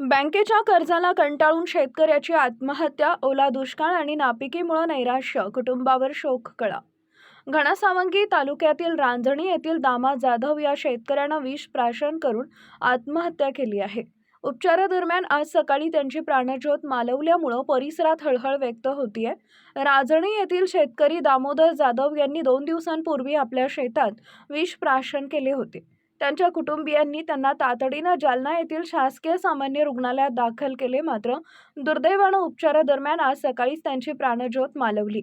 बँकेच्या कर्जाला कंटाळून शेतकऱ्याची आत्महत्या ओला दुष्काळ आणि नापिकीमुळे नैराश्य कुटुंबावर शोककळा घनसावंगी तालुक्यातील रांजणी येथील दामा जाधव या शेतकऱ्यानं विष प्राशन करून आत्महत्या केली आहे. उपचारादरम्यान आज सकाळी त्यांची प्राणज्योत मालवल्यामुळं परिसरात हळहळ व्यक्त होतीये. राजणी येथील शेतकरी दामोदर जाधव यांनी दोन दिवसांपूर्वी आपल्या शेतात विष प्राशन केले होते. त्यांच्या कुटुंबियांनी त्यांना तातडीनं जालना येथील शासकीय सामान्य रुग्णालयात दाखल केले. मात्र दुर्दैवानं उपचारादरम्यान आज सकाळीच त्यांची प्राणज्योत मालवली.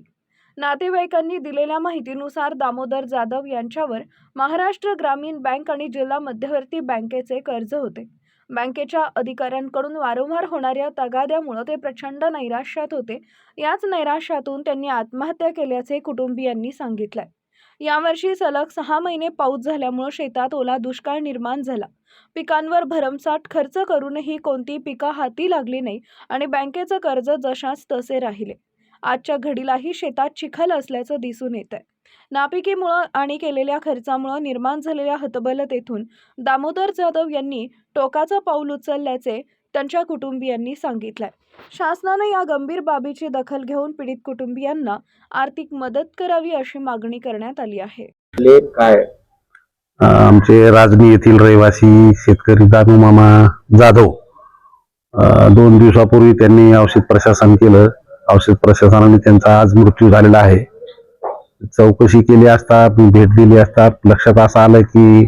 नातेवाईकांनी दिलेल्या माहितीनुसार दामोदर जाधव यांच्यावर महाराष्ट्र ग्रामीण बँक आणि जिल्हा मध्यवर्ती बँकेचे कर्ज होते. बँकेच्या अधिकाऱ्यांकडून वारंवार होणाऱ्या तगाद्यामुळे ते प्रचंड नैराश्यात होते. याच नैराश्यातून त्यांनी आत्महत्या केल्याचे कुटुंबियांनी सांगितलंय. यावर्षी सलग सहा महिने पाऊस झाल्यामुळं शेतात ओला दुष्काळ निर्माण झाला. पिकांवर भरमसाठ खर्च करूनही कोणती पिकं हाती लागली नाही आणि बँकेचं कर्ज जशाच तसे राहिले. आजच्या घडीलाही शेतात चिखल असल्याचं दिसून येत आहे नापिकीमुळं आणि केलेल्या खर्चामुळं निर्माण झालेल्या हतबलतेतून दामोदर जाधव यांनी टोकाचं पाऊल उचलल्याचे त्यांच्या कुटुंबियांनी सांगितलंय. शासनानं या गंभीर बाबीची दखल घेऊन पीडित कुटुंबियांना आर्थिक मदत करावी अशी मागणी करण्यात आली आहे. लेख काय? आमचे राजनी येथील रहिवासी शेतकरी दानू मामा जाधव दोन दिवसापूर्वी त्यांनी औषध प्रशासन केलं. औषध प्रशासनाने त्यांचा आज मृत्यू झालेला आहे. चौकशी केली असता भेट दिली असता लक्षात असं आलं की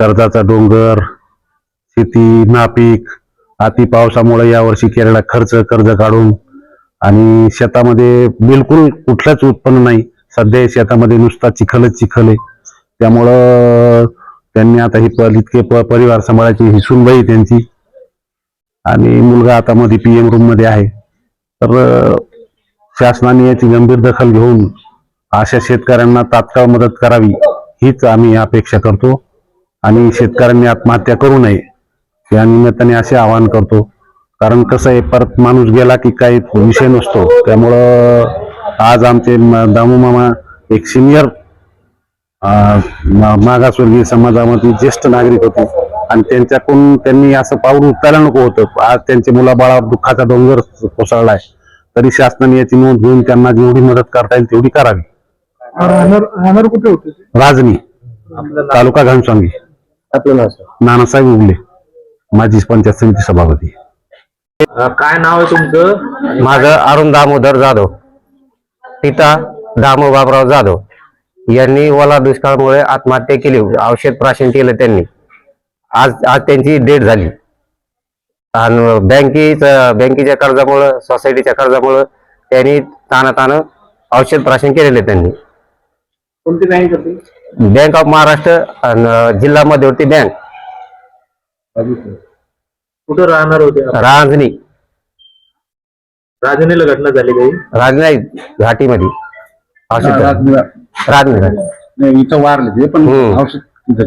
कर्जाचा डोंगर शेती नापीक अति पावसामुळे यावर्षी केलेला खर्च कर्ज काढून आणि शेतामध्ये बिलकुल कुठलंच उत्पन्न नाही. सध्या शेतामध्ये नुसता चिखलच चिखल आहे. त्यामुळं त्यांनी आता ही इतके प- परिवार सांभाळायची ही सुनबाई त्यांची. आणि मुलगा आता मध्ये पीएम रूममध्ये आहे. तर शासनाने याची गंभीर दखल घेऊन अशा शेतकऱ्यांना तात्काळ मदत करावी हीच आम्ही अपेक्षा करतो. आणि शेतकऱ्यांनी आत्महत्या करू नये. या निमित्ताने असे आवाहन करतो. कारण कसं आहे परत माणूस गेला की काही विषय नसतो. त्यामुळं आज आमचे म- दामू मामा एक सिनियर मागासवर्गीय समाजामध्ये ज्येष्ठ नागरिक होते. आणि त्यांच्याकडून त्यांनी असं पाऊल उचलायला नको होतं. आज त्यांच्या मुलाबाळावर दुःखाचा डोंगर कोसळलाय. तरी शासनाने याची नोंद घेऊन त्यांना जेवढी मदत करता येईल तेवढी करावी? राजनी तालुका घनसांगी आपलं नाव सर. नानासाहेब उगले. माजी पंचायत समिती सभापती. अं, काय नाव आहे तुमचं? माझं अरुण दामोदर जाधव. पिता दामो बाबराव जाधव. यांनी ओला दुष्काळामुळे आत्महत्या केली. औषध प्राशन केलं त्यांनी. आज आज त्यांची डेट झाली. आणि बँकेच बँकेच्या कर्जामुळं सोसायटीच्या कर्जामुळं त्यांनी तानातानं औषध प्राशन केलेले त्यांनी. कोणती बँक होती? बँक ऑफ महाराष्ट्र आणि जिल्हा मध्यवर्ती बँक. कुठं राहणार होते रांजणी. राजनीला घटना झाली काही? राजनाई घाटीमध्ये. औषध राजनी घाटी इथं वारले ते पण हम्म. औषध